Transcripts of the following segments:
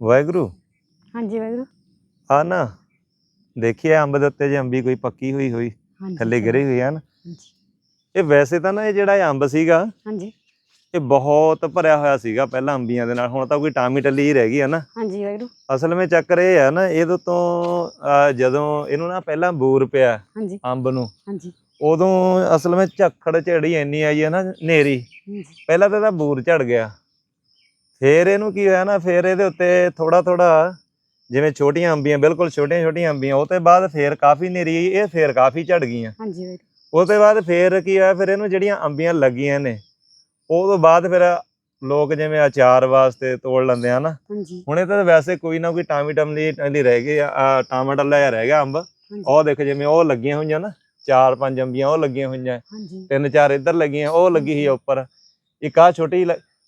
ਵਾਹਿਗੁਰੂ। ਹਾਂਜੀ ਵਾਹਿਗੁਰੂ। ਆ ਨਾ ਦੇਖੀਏ ਅੰਬ ਦੇ ਉੱਤੇ ਜੇ ਅੰਬੀ ਕੋਈ ਪੱਕੀ ਹੋਈ ਹੋਈ ਹਾਂਜੀ ਥੱਲੇ ਗਿਰੀ ਹੋਈ ਆ ਨਾ ਹਾਂਜੀ। ਇਹ ਵੈਸੇ ਤਾਂ ਨਾ ਇਹ ਜਿਹੜਾ ਇਹ ਅੰਬ ਸੀਗਾ ਹਾਂਜੀ। ਇਹ ਬਹੁਤ ਭਰਿਆ ਹੋਇਆ ਸੀਗਾ ਪਹਿਲਾਂ ਅੰਬੀਆਂ ਦੇ ਨਾਲ ਹੁਣ ਤਾਂ ਕੋਈ ਟਾਮੀ ਟੱਲੀ ਹੀ ਰਹਿ ਗਈ ਆ ਨਾ। ਹਾਂਜੀ ਵਾਹਿਗੁਰੂ। ਅਸਲ ਵਿੱਚ ਚੱਕਰ ਇਹ ਆ ਨਾ ਇਹਦੇ ਤੋਂ ਜਦੋਂ ਇਹਨੂੰ ਨਾ ਪਹਿਲਾਂ ਬੂਰ ਪਿਆ ਹਾਂਜੀ। ਅੰਬ ਨੂੰ ਹਾਂਜੀ। ਉਦੋਂ ਅਸਲ ਵਿੱਚ ਝੱਖੜ ਝੜੀ ਇੰਨੀ ਆਈ ਹੈ ਨਾ ਨੇਰੀ ਪਹਿਲਾਂ ਤਾਂ ਇਹਦਾ ਬੂਰ ਝੜ ਗਿਆ। ਫੇਰ ਇਹਨੂੰ ਕੀ ਹੋਇਆ ਨਾ ਫੇਰ ਇਹਦੇ ਉੱਤੇ ਥੋੜਾ ਥੋੜਾ ਜਿਵੇਂ ਛੋਟੀਆਂ ਅੰਬੀਆਂ ਬਿਲਕੁਲ ਛੋਟੀਆਂ ਛੋਟੀਆਂ ਅੰਬੀਆਂ ਉਹ ਤੋਂ ਬਾਅਦ ਫੇਰ ਕਾਫੀ ਨੇਰੀ ਆਈ ਇਹ ਫੇਰ ਕਾਫੀ ਝੜ ਗਈਆਂ। ਹਾਂਜੀ ਉਹ ਤੋਂ ਬਾਅਦ ਫੇਰ ਕੀ ਹੋਇਆ ਫਿਰ ਇਹਨੂੰ ਜਿਹੜੀਆਂ ਅੰਬੀਆਂ ਲੱਗੀਆਂ ਨੇ ਉਹ ਤੋਂ ਬਾਅਦ ਫਿਰ ਲੋਕ ਜਿਵੇਂ ਅਚਾਰ ਵਾਸਤੇ ਤੋੜ ਲੈਂਦੇ ਆ ਨਾ ਹਾਂਜੀ। ਹੁਣ ਇਹ ਤਾਂ ਵੈਸੇ ਕੋਈ ਨਾ ਕੋਈ ਟਾਮੀ ਟਮਲੀ ਟਮਲੀ ਰਹਿ ਗਈ ਆ ਟਮਾਟਰ ਜਿਹਾ ਰਹਿ ਗਿਆ ਅੰਬ। ਉਹ ਦੇਖ ਜਿਵੇਂ ਉਹ ਲੱਗੀਆਂ ਹੋਈਆਂ ਨਾ ਚਾਰ ਪੰਜ ਅੰਬੀਆਂ ਉਹ ਲੱਗੀਆਂ ਹੋਈਆਂ। ਤਿੰਨ ਚਾਰ ਇੱਧਰ ਲੱਗੀਆਂ ਉਹ ਲੱਗੀ ਹੋਈ ਆ ਉੱਪਰ। ਇੱਕ ਆ ਛੋਟੀ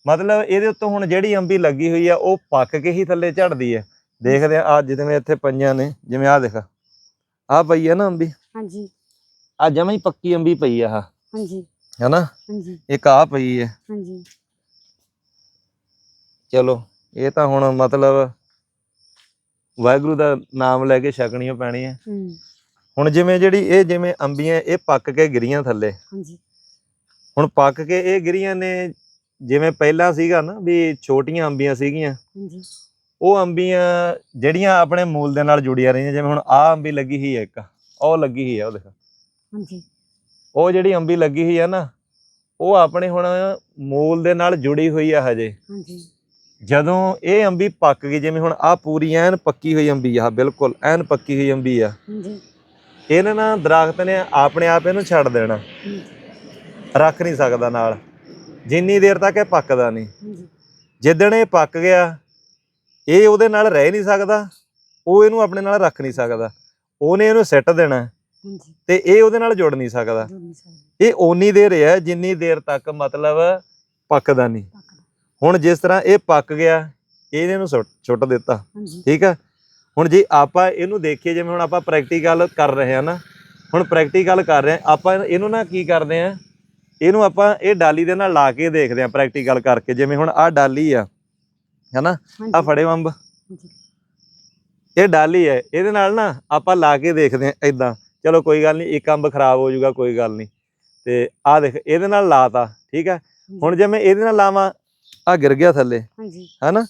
ਮਤਲਬ ਇਹਦੇ ਉੱਤੋਂ ਹੁਣ ਜਿਹੜੀ ਅੰਬੀ ਲੱਗੀ ਹੋਈ ਆ ਉਹ ਪੱਕ ਕੇ ਹੀ ਥੱਲੇ ਝੜਦੀ ਹੈ ਦੇਖਦੇ ਆ ਆ ਜਿਵੇਂ ਇੱਥੇ ਪਈਆਂ ਨੇ ਜਿਵੇਂ ਆ ਦੇਖ। ਆ ਪਈ ਆ ਨਾ ਅੰਬੀ? ਹਾਂਜੀ। ਆ ਜਮਾਂ ਹੀ ਪੱਕੀ ਅੰਬੀ ਪਈ ਆ ਆਹ। ਹਾਂਜੀ। ਹੈਨਾ? ਹਾਂਜੀ। ਇੱਕ ਆ ਪਈ ਹੈ ਹਾਂਜੀ। ਚਲੋ ਇਹ ਤਾਂ ਹੁਣ ਮਤਲਬ ਵਾਹਿਗੁਰੂ ਦਾ ਨਾਮ ਲੈ ਕੇ ਛਕਣੀਆਂ ਪੈਣੀਆਂ ਹੂੰ। ਹੁਣ ਜਿਵੇਂ ਜਿਹੜੀ ਇਹ ਜਿਵੇਂ ਅੰਬੀਆਂ ਇਹ ਪੱਕ ਕੇ ਗਿਰੀਆਂ ਥੱਲੇ। ਹਾਂਜੀ। ਹੁਣ ਪੱਕ ਕੇ ਇਹ ਗਿਰੀਆਂ ਨੇ ਜਿਵੇਂ ਪਹਿਲਾਂ ਸੀਗਾ ਨਾ ਵੀ ਛੋਟੀਆਂ ਅੰਬੀਆਂ ਸੀਗੀਆਂ ਹਾਂਜੀ। ਉਹ ਅੰਬੀਆਂ ਜਿਹੜੀਆਂ ਆਪਣੇ ਮੂਲ ਦੇ ਨਾਲ ਜੁੜੀਆਂ ਰਹੀਆਂ ਜਿਵੇਂ ਹੁਣ ਆਹ ਅੰਬੀ ਲੱਗੀ ਹੋਈ ਹੈ ਇੱਕ ਉਹ ਲੱਗੀ ਹੋਈ ਹੈ ਉਹ ਦੇਖ। ਹਾਂਜੀ। ਉਹ ਜਿਹੜੀ ਅੰਬੀ ਲੱਗੀ ਹੋਈ ਹੈ ਨਾ ਉਹ ਆਪਣੇ ਹੁਣ ਮੂਲ ਦੇ ਨਾਲ ਜੁੜੀ ਹੋਈ ਆ ਹਜੇ। ਹਾਂਜੀ। ਜਦੋਂ ਇਹ ਅੰਬੀ ਪੱਕ ਗਈ ਜਿਵੇਂ ਹੁਣ ਆ ਪੂਰੀ ਐਨ ਪੱਕੀ ਹੋਈ ਅੰਬੀ ਆ ਬਿਲਕੁਲ ਐਨ ਪੱਕੀ ਹੋਈ ਅੰਬੀ ਆ। ਹਾਂਜੀ। ਇਹਨੇ ਨਾ ਦਰਖਤ ਨੇ ਆਪਣੇ ਆਪ ਇਹਨੂੰ ਛੱਡ ਦੇਣਾ। ਰੱਖ ਨਹੀਂ ਸਕਦਾ ਨਾਲ। ਜਿੰਨੀ ਦੇਰ ਤੱਕ ਇਹ ਪੱਕਦਾ ਨਹੀਂ। ਜਿੱਦਣ ਇਹ ਪੱਕ ਗਿਆ ਇਹ ਉਹਦੇ ਨਾਲ ਰਹਿ ਨਹੀਂ ਸਕਦਾ ਉਹ ਇਹਨੂੰ ਆਪਣੇ ਨਾਲ ਰੱਖ ਨਹੀਂ ਸਕਦਾ। ਉਹਨੇ ਇਹਨੂੰ ਸਿੱਟ ਦੇਣਾ ਤੇ ਇਹ ਉਹਦੇ ਨਾਲ ਜੁੜ ਨਹੀਂ ਸਕਦਾ। ਇਹ ਓਨੀ ਦੇਰ ਹੈ ਜਿੰਨੀ ਦੇਰ ਤੱਕ ਮਤਲਬ ਪੱਕਦਾ ਨਹੀਂ। ਹੁਣ ਜਿਸ ਤਰ੍ਹਾਂ ਇਹ ਪੱਕ ਗਿਆ ਇਹਨੇ ਨੂੰ ਸੁੱਟ ਦਿੱਤਾ। ਠੀਕ ਹੈ? ਹੁਣ ਜੇ ਆਪਾਂ ਇਹਨੂੰ ਦੇਖੀਏ ਜਿਵੇਂ ਹੁਣ ਆਪਾਂ ਪ੍ਰੈਕਟੀਕਲ ਕਰ ਰਹੇ ਹਾਂ ਨਾ ਹੁਣ ਪ੍ਰੈਕਟੀਕਲ ਕਰ ਰਹੇ ਹਾਂ ਆਪਾਂ ਇਹਨੂੰ ਨਾ ਕੀ ਕਰਦੇ ਆ ਇਹਨੂੰ ਆਪਾਂ ਇਹ ਡਾਲੀ ਦੇ ਨਾਲ ਲਾ ਕੇ ਦੇਖਦੇ ਆ ਪ੍ਰੈਕਟੀਕਲ ਕਰਕੇ ਜਿਵੇਂ ਹੁਣ ਆਹ ਡਾਲੀ ਆ ਹੈਨਾ? ਆ ਫੜੇ ਅੰਬ ਇਹ ਡਾਲੀ ਹੈ ਇਹਦੇ ਨਾਲ ਨਾ ਆਪਾਂ ਲਾ ਕੇ ਦੇਖਦੇ ਆ ਇਦਾਂ ਚਲੋ ਕੋਈ ਗੱਲ ਨਹੀਂ ਇੱਕ ਅੰਬ ਖਰਾਬ ਹੋ ਜਾਊਗਾ ਕੋਈ ਗੱਲ ਨਹੀਂ। ਤੇ ਆਹ ਦੇਖ ਇਹਦੇ ਨਾਲ ਲਾਤਾ ਠੀਕ ਹੈ? ਹੁਣ ਜੇ ਮੈਂ ਇਹਦੇ ਨਾਲ ਲਾਵਾਂ ਆ ਗਿਰ ਗਿਆ ਥੱਲੇ ਹਾਂਜੀ। ਹੈਨਾ?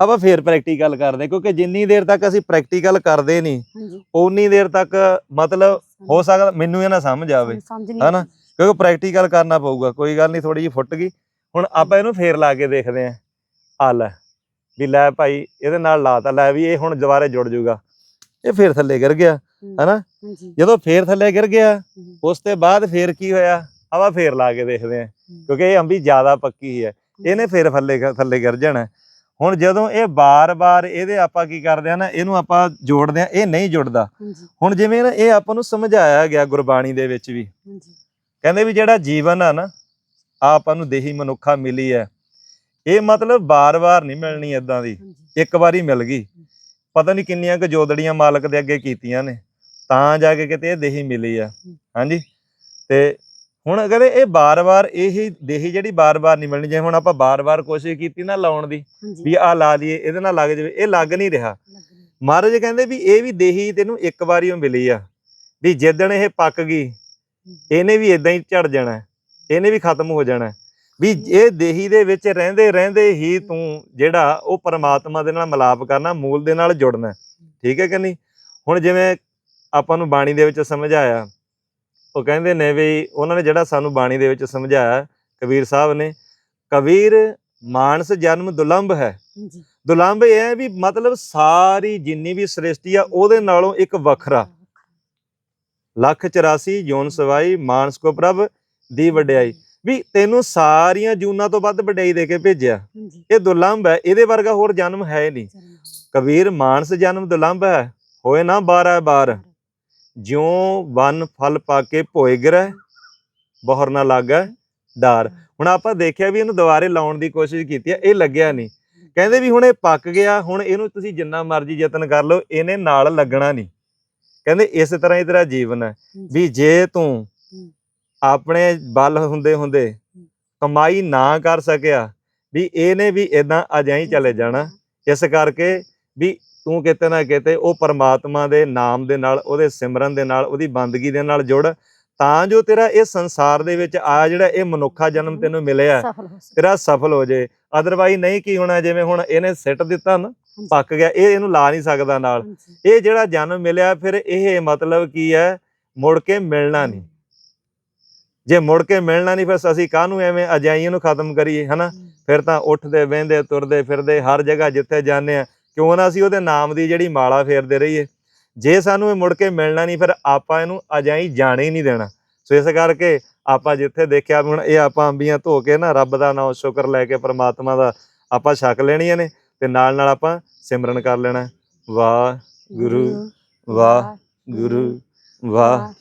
ਆਪਾਂ ਫੇਰ ਪ੍ਰੈਕਟੀਕਲ ਕਰਦੇ ਕਿਉਂਕਿ ਜਿੰਨੀ ਦੇਰ ਤੱਕ ਅਸੀਂ ਪ੍ਰੈਕਟੀਕਲ ਕਰਦੇ ਨਹੀਂ ਓਨੀ ਦੇਰ ਤੱਕ ਮਤਲਬ ਹੋ ਸਕਦਾ ਮੈਨੂੰ ਇਹ ਨਾ ਸਮਝ ਆਵੇ ਹਨਾ? ਕਿਉਂਕਿ ਪ੍ਰੈਕਟੀਕਲ ਕਰਨਾ ਪਊਗਾ ਕੋਈ ਗੱਲ ਨਹੀਂ ਥੋੜੀ ਜਿਹੀ ਫੁੱਟ ਗਈ। ਹੁਣ ਆਪਾਂ ਇਹਨੂੰ ਫੇਰ ਲਾ ਕੇ ਦੇਖਦੇ ਆਂ ਆ ਲੈ ਵੀ ਲੈ ਭਾਈ ਇਹਦੇ ਨਾਲ ਲਾਤਾ ਲੈ ਵੀ ਇਹ ਹੁਣ ਦੁਬਾਰੇ ਜੁੜ ਜਾਊਗਾ ਇਹ ਫੇਰ ਥੱਲੇ ਗਿਰ ਗਿਆ ਹਨਾ? ਜਦੋਂ ਫੇਰ ਥੱਲੇ ਗਿਰ ਗਿਆ ਉਸ ਤੋਂ ਬਾਅਦ ਫੇਰ ਕੀ ਹੋਇਆ? ਆਪਾਂ ਫੇਰ ਲਾ ਕੇ ਦੇਖਦੇ ਆਂ ਕਿਉਂਕਿ ਇਹ ਅੰਬੀ ਜ਼ਿਆਦਾ ਪੱਕੀ ਹੈ ਇਹਨੇ ਫੇਰ ਥੱਲੇ ਥੱਲੇ ਗਿਰ ਜਾਣਾ। ਹੁਣ ਜਦੋਂ ਇਹ ਬਾਰ-ਬਾਰ ਇਹਦੇ ਆਪਾਂ ਕੀ ਕਰਦੇ ਆ ਨਾ ਇਹਨੂੰ ਆਪਾਂ ਜੋੜਦੇ ਆ ਇਹ ਨਹੀਂ ਜੁੜਦਾ। ਹੁਣ ਜਿਵੇਂ ਨਾ ਇਹ ਆਪਾਂ ਨੂੰ ਸਮਝਾਇਆ ਗਿਆ ਗੁਰਬਾਣੀ ਦੇ ਵਿੱਚ ਵੀ। ਕਹਿੰਦੇ ਵੀ ਜਿਹੜਾ ਜੀਵਨ ਆ ਨਾ ਆਪਾਂ ਨੂੰ ਦੇਹੀ ਮਨੁੱਖਾ ਮਿਲੀ ਹੈ ਇਹ ਮਤਲਬ ਬਾਰ-ਬਾਰ ਨਹੀਂ ਮਿਲਣੀ ਇਦਾਂ ਦੀ। ਇੱਕ ਵਾਰੀ ਮਿਲ ਗਈ। ਪਤਾ ਨਹੀਂ ਕਿੰਨੀਆਂ ਕੁ ਜੋਦੜੀਆਂ ਮਾਲਕ ਦੇ ਅੱਗੇ ਕੀਤੀਆਂ ਨੇ। ਤਾਂ ਜਾ ਕੇ ਕਿਤੇ ਇਹ ਦੇਹੀ ਮਿਲੀ ਆ ਹਾਂਜੀ? ਤੇ ਹੁਣ ਕਹਿੰਦੇ ਇਹ ਬਾਰ-ਬਾਰ ਇਹੀ ਦੇਹੀ ਜਿਹੜੀ ਬਾਰ-ਬਾਰ ਨਹੀਂ ਮਿਲਣੀ। ਜਿਵੇਂ ਹੁਣ ਆਪਾਂ ਬਾਰ-ਬਾਰ ਕੋਸ਼ਿਸ਼ ਕੀਤੀ ਨਾ ਲਾਉਣ ਦੀ ਵੀ ਆ ਲਾ ਲਈਏ ਇਹਦੇ ਨਾਲ ਲੱਗ ਜਾਵੇ ਇਹ ਲੱਗ ਨਹੀਂ ਰਿਹਾ। ਮਹਾਰਾਜ ਕਹਿੰਦੇ ਵੀ ਇਹ ਵੀ ਦੇਹੀ ਤੈਨੂੰ ਇੱਕ ਵਾਰੀ ਮਿਲੀ ਆ। ਵੀ ਜਿੱਦਣ ਇਹ ਪੱਕ ਗਈ ਇਹਨੇ ਵੀ ਇਦਾਂ ਹੀ ਝੜ ਜਾਣਾ। ਇਹਨੇ ਵੀ ਖਤਮ ਹੋ ਜਾਣਾ। ਵੀ ਇਹ ਦੇਹੀ ਦੇ ਵਿੱਚ ਰਹਿੰਦੇ ਰਹਿੰਦੇ ਹੀ ਤੂੰ ਜਿਹੜਾ ਉਹ ਪਰਮਾਤਮਾ ਦੇ ਨਾਲ ਮਿਲਾਪ ਕਰਨਾ ਮੂਲ ਦੇ ਨਾਲ ਜੁੜਨਾ। ਠੀਕ ਹੈ ਕਿ ਨਹੀਂ? ਹੁਣ ਜਿਵੇਂ ਆਪਾਂ ਨੂੰ ਬਾਣੀ ਦੇ ਵਿੱਚ ਸਮਝਾਇਆ ਉਹ ਕਹਿੰਦੇ ਨੇ ਵੀ ਉਹਨਾਂ ਨੇ ਜਿਹੜਾ ਸਾਨੂੰ ਬਾਣੀ ਦੇ ਵਿੱਚ ਸਮਝਾਇਆ ਕਬੀਰ ਸਾਹਿਬ ਨੇ ਕਬੀਰ ਮਾਨਸ ਜਨਮ ਦੁਲੰਭ ਹੈ। ਦੁਲੰਭ ਇਹ ਹੈ ਵੀ ਮਤਲਬ ਸਾਰੀ ਜਿੰਨੀ ਵੀ ਸ੍ਰਿਸ਼ਟੀ ਆ ਉਹਦੇ ਨਾਲੋਂ ਇੱਕ ਵੱਖਰਾ। ਲੱਖ 84 ਜੋਨ ਸਵਾਈ ਮਾਨਸ ਕੋ ਪ੍ਰਭ ਦੀ ਵਡਿਆਈ। ਵੀ ਤੈਨੂੰ ਸਾਰੀਆਂ ਜੂਨਾਂ ਤੋਂ ਵੱਧ ਵਡਿਆਈ ਦੇ ਕੇ ਭੇਜਿਆ। ਇਹ ਦੁਲੰਭ ਹੈ ਇਹਦੇ ਵਰਗਾ ਹੋਰ ਜਨਮ ਹੈ ਨਹੀਂ। ਕਬੀਰ ਮਾਨਸ ਜਨਮ ਦੁਲੰਭ ਹੈ ਹੋਏ ਨਾ 12 ਬਾਰ। ਜਿਉ ਵਨ ਫਲ ਪਾ ਕੇ ਭੋਏ ਗਿਰੈ ਬਹੁਰ ਨਾ ਲਾਗੈ ਡਾਰ। ਹੁਣ ਆਪਾਂ ਦੇਖਿਆ ਵੀ ਇਹਨੂੰ ਦੁਬਾਰੇ ਲਾਉਣ ਦੀ ਕੋਸ਼ਿਸ਼ ਕੀਤੀ ਹੈ ਇਹ ਲੱਗਿਆ ਨਹੀਂ। ਕਹਿੰਦੇ ਵੀ ਹੁਣ ਇਹ ਪੱਕ ਗਿਆ ਹੁਣ ਇਹਨੂੰ ਤੁਸੀਂ ਜਿੰਨਾ ਮਰਜ਼ੀ ਯਤਨ ਕਰ ਲਓ ਇਹਨੇ ਨਾਲ ਲੱਗਣਾ ਨਹੀਂ। ਕਹਿੰਦੇ ਇਸ ਤਰ੍ਹਾਂ ਹੀ ਤੇਰਾ ਜੀਵਨ ਹੈ। ਵੀ ਜੇ ਤੂੰ ਆਪਣੇ ਬਲ ਹੁੰਦੇ ਹੁੰਦੇ ਕਮਾਈ ਨਾ ਕਰ ਸਕਿਆ ਵੀ ਇਹਨੇ ਵੀ ਇਦਾਂ ਅਜਾਈ ਚਲੇ ਜਾਣਾ। ਇਸ ਕਰਕੇ ਵੀ ਤੂੰ ਕਿਤੇ ਨਾ ਕਿਤੇ ਉਹ ਪਰਮਾਤਮਾ ਦੇ ਨਾਮ ਦੇ ਨਾਲ ਉਹਦੇ ਸਿਮਰਨ ਦੇ ਨਾਲ ਉਹਦੀ ਬੰਦਗੀ ਦੇ ਨਾਲ ਜੁੜ। ਤਾਂ ਜੋ ਤੇਰਾ ਇਹ ਸੰਸਾਰ ਦੇ ਵਿੱਚ ਆ ਜਿਹੜਾ ਇਹ ਮਨੁੱਖਾ ਜਨਮ ਤੈਨੂੰ ਮਿਲਿਆ ਤੇਰਾ ਸਫਲ ਹੋ ਜੇ। ਅਦਰਵਾਈਜ਼ ਨਹੀਂ ਕੀ ਹੋਣਾ ਜਿਵੇਂ ਹੁਣ ਇਹਨੇ ਸਿੱਟ ਦਿੱਤਾ ਨਾ। ਪੱਕ ਗਿਆ ਇਹ ਇਹਨੂੰ ਲਾ ਨਹੀਂ ਸਕਦਾ ਨਾਲ। ਇਹ ਜਿਹੜਾ ਜਨਮ ਮਿਲਿਆ ਫਿਰ ਇਹ ਮਤਲਬ ਕੀ ਹੈ ਮੁੜ ਕੇ ਮਿਲਣਾ ਨਹੀਂ। ਜੇ ਮੁੜ ਕੇ ਮਿਲਣਾ ਨਹੀਂ ਫਿਰ ਅਸੀਂ ਕਾਹਨੂੰ ਐਵੇਂ ਅਜਾਈਆਂ ਨੂੰ ਖਤਮ ਕਰੀਏ ਹਨਾ? ਫਿਰ ਤਾਂ ਉੱਠਦੇ ਬਹਿੰਦੇ ਤੁਰਦੇ ਫਿਰਦੇ ਹਰ ਜਗ੍ਹਾ ਜਿੱਥੇ ਜਾਂਦੇ ਆ ਕਿਉਂ ਨਾ ਅਸੀਂ ਉਹਦੇ ਨਾਮ ਦੀ ਜਿਹੜੀ ਮਾਲਾ ਫੇਰਦੇ ਰਹੀਏ। ਜੇ ਸਾਨੂੰ ਇਹ ਮੁੜ ਕੇ ਮਿਲਣਾ ਨਹੀਂ ਫਿਰ ਆਪਾਂ ਇਹਨੂੰ ਅਜਾਈ ਜਾਣੇ ਹੀ ਨਹੀਂ ਦੇਣਾ। ਸੋ ਇਸ ਕਰਕੇ ਆਪਾਂ ਜਿੱਥੇ ਦੇਖਿਆ ਹੁਣ ਇਹ ਆਪਾਂ ਅੰਬੀਆਂ ਧੋ ਕੇ ਨਾ ਰੱਬ ਦਾ ਨਾਮ ਸ਼ੁਕਰ ਲੈ ਕੇ ਪ੍ਰਮਾਤਮਾ ਦਾ ਆਪਾਂ ਛਕ ਲੈਣੀਆਂ ਨੇ। ਤੇ ਨਾਲ ਨਾਲ ਆਪਾਂ ਸਿਮਰਨ ਕਰ ਲੈਣਾ ਵਾਹ ਗੁਰੂ ਵਾਹ ਗੁਰੂ ਵਾਹ।